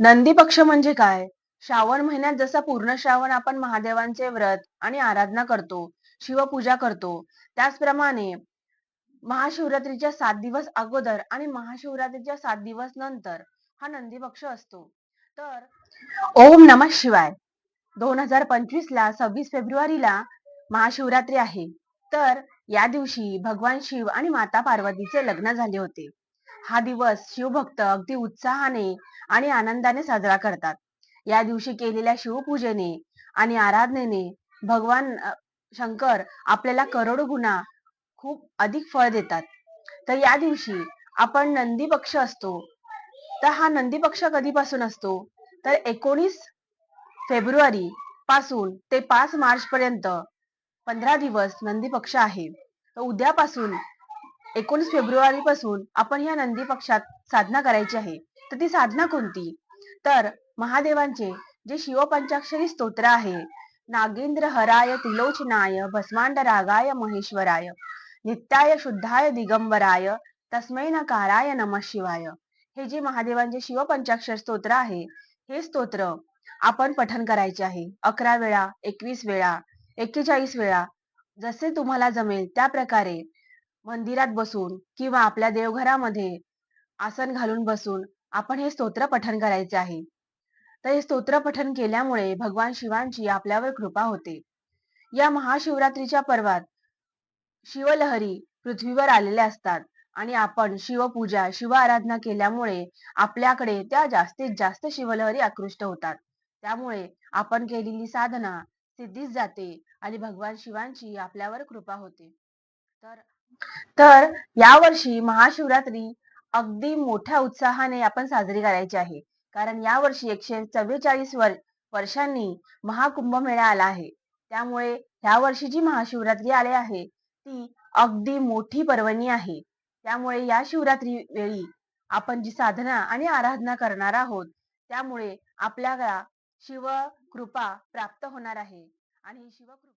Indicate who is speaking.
Speaker 1: नंदी पक्ष म्हणजे काय? श्रावण महिन्यात जसा पूर्ण श्रावण आपण महादेवांचे व्रत आणि आराधना करतो शिवपूजा करतो त्याचप्रमाणे महाशिवरात्रीच्या सात दिवस अगोदर आणि महाशिवरात्रीच्या सात दिवस नंतर हा नंदी पक्ष असतो. तर ओम नमः शिवाय दोन हजार पंचवीस ला सव्वीस फेब्रुवारीला महाशिवरात्री आहे. तर या दिवशी भगवान शिव आणि माता पार्वतीचे लग्न झाले होते. हा दिवस शिवभक्त अगदी उत्साहाने आणि आनंदाने साजरा करतात. या दिवशी केलेल्या शिवपूजेने आणि आराधनेने भगवान शंकर आपल्याला करोडो गुणा खूप अधिक फळ देतात. तर या दिवशी आपण नंदी पक्ष असतो. तर हा नंदी पक्ष कधीपासून असतो? तर एकोणीस फेब्रुवारी पासून ते पाच मार्च पर्यंत पंधरा दिवस नंदी पक्ष आहे. तर उद्यापासून एकोणीस फेब्रुवारी पासून आपण या नंदी पक्षात साधना करायची आहे. तर ती साधना कोणती? तर महादेवांचे जे शिवपंचाक्षरी स्तोत्र आहे नागेंद्र हराय त्रिलोचनाय भस्मांड रागाय महेश्वराय नित्याय शुद्धाय दिगंबराय तस्मै नकाराय नमः शिवाय. हे जे महादेवांचे शिवपंचाक्षर स्तोत्र आहे हे स्तोत्र आपण पठन करायचे आहे. अकरा वेळा एकवीस वेळा एक्केचाळीस वेळा जसे तुम्हाला जमेल त्या प्रकारे मंदिरात बसून किंवा आपल्या देवघरामध्ये आसन घालून बसून आपण हे स्तोत्र पठन करायचे आहे. तर हे स्तोत्र पठन केल्यामुळे भगवान शिवांची आपल्यावर कृपा होते. या महाशिवरात्रीच्या पर्वात शिवलहरी पृथ्वीवर आलेल्या असतात आणि आपण शिवपूजा शिव आराधना केल्यामुळे आपल्याकडे त्या जास्तीत जास्त शिवलहरी आकृष्ट होतात. त्यामुळे आपण केलेली साधना सिद्धीच जाते आणि भगवान शिवांची आपल्यावर कृपा होते. तर तर यावर्षी महाशिवरात्री अगदी मोठ्या उत्साहाने आपण साजरी करायची आहे. कारण यावर्षी एकशे चव्वेचाळीस वर वर्षांनी महाकुंभ मेळा आला आहे. त्यामुळे ह्या वर्षी जी महाशिवरात्री आली आहे ती अगदी मोठी पर्वणी आहे. त्यामुळे या शिवरात्री वेळी आपण जी साधना आणि आराधना करणार आहोत त्यामुळे आपल्याला शिव कृपा प्राप्त होणार आहे. आणि शिवकृपा